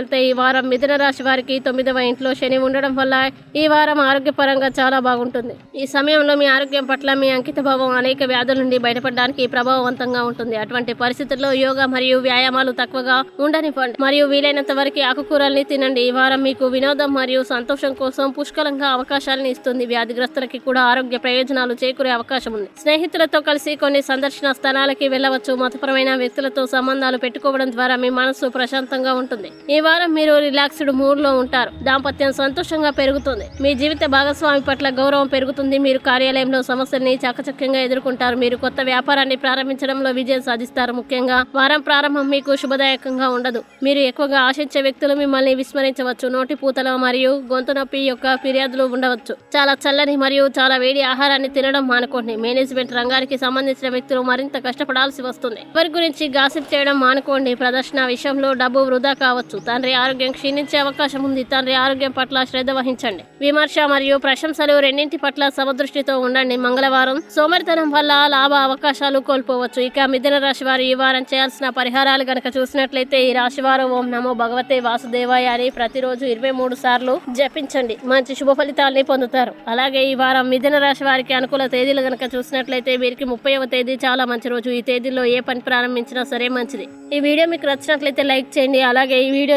వెళ్తే ఈ వారం మిథున రాశి వారికి తొమ్మిదవ ఇంట్లో శని ఉండడం వల్ల ఈ వారం ఆరోగ్యపరంగా చాలా బాగుంటుంది. ఈ సమయంలో మీ ఆరోగ్యం పట్ల మీ అంకితభావం అనేక వ్యాధుల నుండి బయటపడడానికి ప్రభావవంతంగా ఉంటుంది. అటువంటి పరిస్థితుల్లో యోగా మరియు వ్యాయామాలు తక్కువగా ఉండనివ్వండి. మరియు వీలైనంత వరకు ఆకుకూరల్ని తినండి. ఈ వారం మీకు వినోదం మరియు సంతోషం కోసం పుష్కలంగా అవకాశాలను ఇస్తుంది. వ్యాధిగ్రస్తులకి కూడా ఆరోగ్య ప్రయోజనాలు చేకూరే అవకాశం ఉంది. స్నేహితులతో కలిసి కొన్ని సందర్శన స్థలాలకి వెళ్ళవచ్చు. మతపరమైన వ్యక్తులతో సంబంధాలు పెట్టుకోవడం ద్వారా మీ మనసు ప్రశాంతంగా ఉంటుంది. ఈ వారం మీరు రిలాక్స్డ్ మూడ్లో ఉంటారు. దాంపత్యం సంతోషంగా పెరుగుతుంది. మీ జీవిత భాగస్వామి పట్ల గౌరవం పెరుగుతుంది. మీరు కార్యాలయంలో సమస్యల్ని చాకచక్యంగా ఎదుర్కొంటారు. మీరు కొత్త వ్యాపారాన్ని ప్రారంభించడంలో విజయం సాధిస్తారు. ముఖ్యంగా వారం ప్రారంభం మీకు శుభదాయకంగా ఉండదు. మీరు ఎక్కువగా ఆశించే వ్యక్తులు మిమ్మల్ని విస్మరించవచ్చు. నోటి పూతలు మరియు గొంతు నొప్పి యొక్క ఫిర్యాదులు ఉండవచ్చు. చాలా చల్లని మరియు చాలా వేడి ఆహారాన్ని తినడం మానుకోండి. మేనేజ్మెంట్ రంగానికి సంబంధించిన వ్యక్తులు మరింత కష్టపడాల్సి వస్తుంది. ఎవరి గురించి గాసిప్ చేయడం మానుకోండి. ప్రదర్శన విషయంలో డబ్బు వృధా కావచ్చు. తండ్రి ఆరోగ్యం క్షీణించే అవకాశం ఉంది. తండ్రి ఆరోగ్యం పట్ల శ్రద్ధ వహించండి. విమర్శ మరియు ప్రశంసలు రెండింటి పట్ల సమదృష్టితో ఉండండి. మంగళవారం సోమరితనం వల్ల లాభ అవకాశాలు కోల్పోవచ్చు. ఇక మిథున రాశి వారు ఈ వారం చేయాల్సిన పరిహారాలు గనక చూసినట్లయితే ఈ రాశి వారు ఓం నమో భగవతే వాసుదేవాయ అని ప్రతిరోజు ఇరవై మూడు సార్లు జపించండి. మంచి శుభ ఫలితాలని పొందుతారు. అలాగే ఈ వారం మిథున రాశి వారికి అనుకూల తేదీలు గనక చూసినట్లయితే వీరికి ముప్పైవ తేదీ చాలా మంచి రోజు. ఈ తేదీలో ఏ పని ప్రారంభించినా సరే మంచిది. ఈ వీడియో మీకు నచ్చినట్లయితే లైక్ చేయండి. అలాగే ఈ వీడియో